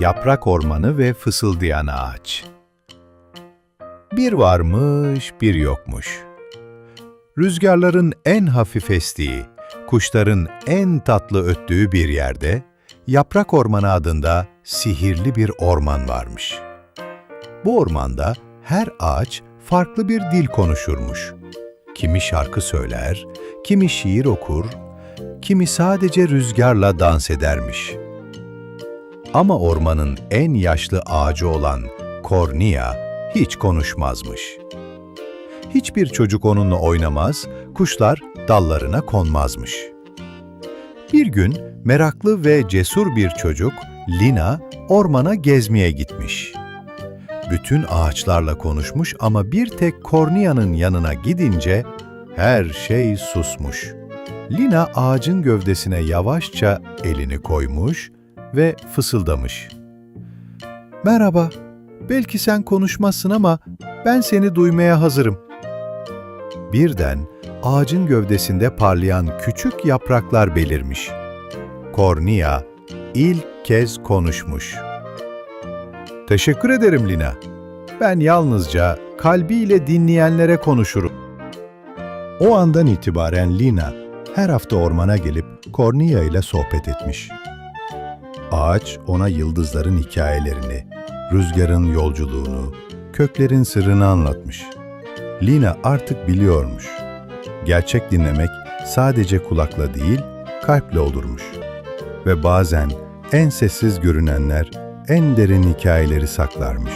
Yaprak Ormanı ve Fısıldayan Ağaç Bir varmış, bir yokmuş. Rüzgarların en hafif estiği, kuşların en tatlı öttüğü bir yerde, Yaprak Ormanı adında sihirli bir orman varmış. Bu ormanda her ağaç farklı bir dil konuşurmuş. Kimi şarkı söyler, kimi şiir okur, kimi sadece rüzgarla dans edermiş. Ama ormanın en yaşlı ağacı olan Kornia hiç konuşmazmış. Hiçbir çocuk onunla oynamaz, kuşlar dallarına konmazmış. Bir gün meraklı ve cesur bir çocuk, Lina, ormana gezmeye gitmiş. Bütün ağaçlarla konuşmuş ama bir tek Kornia'nın yanına gidince her şey susmuş. Lina ağacın gövdesine yavaşça elini koymuş ve fısıldamış. Merhaba, belki sen konuşmazsın ama ben seni duymaya hazırım. Birden ağacın gövdesinde parlayan küçük yapraklar belirmiş. Kornia ilk kez konuşmuş. Teşekkür ederim Lina. Ben yalnızca kalbiyle dinleyenlere konuşurum. O andan itibaren Lina her hafta ormana gelip Kornia ile sohbet etmiş. Ağaç ona yıldızların hikayelerini, rüzgarın yolculuğunu, köklerin sırrını anlatmış. Lina artık biliyormuş. Gerçek dinlemek sadece kulakla değil, kalple olurmuş. Ve bazen en sessiz görünenler en derin hikayeleri saklarmış.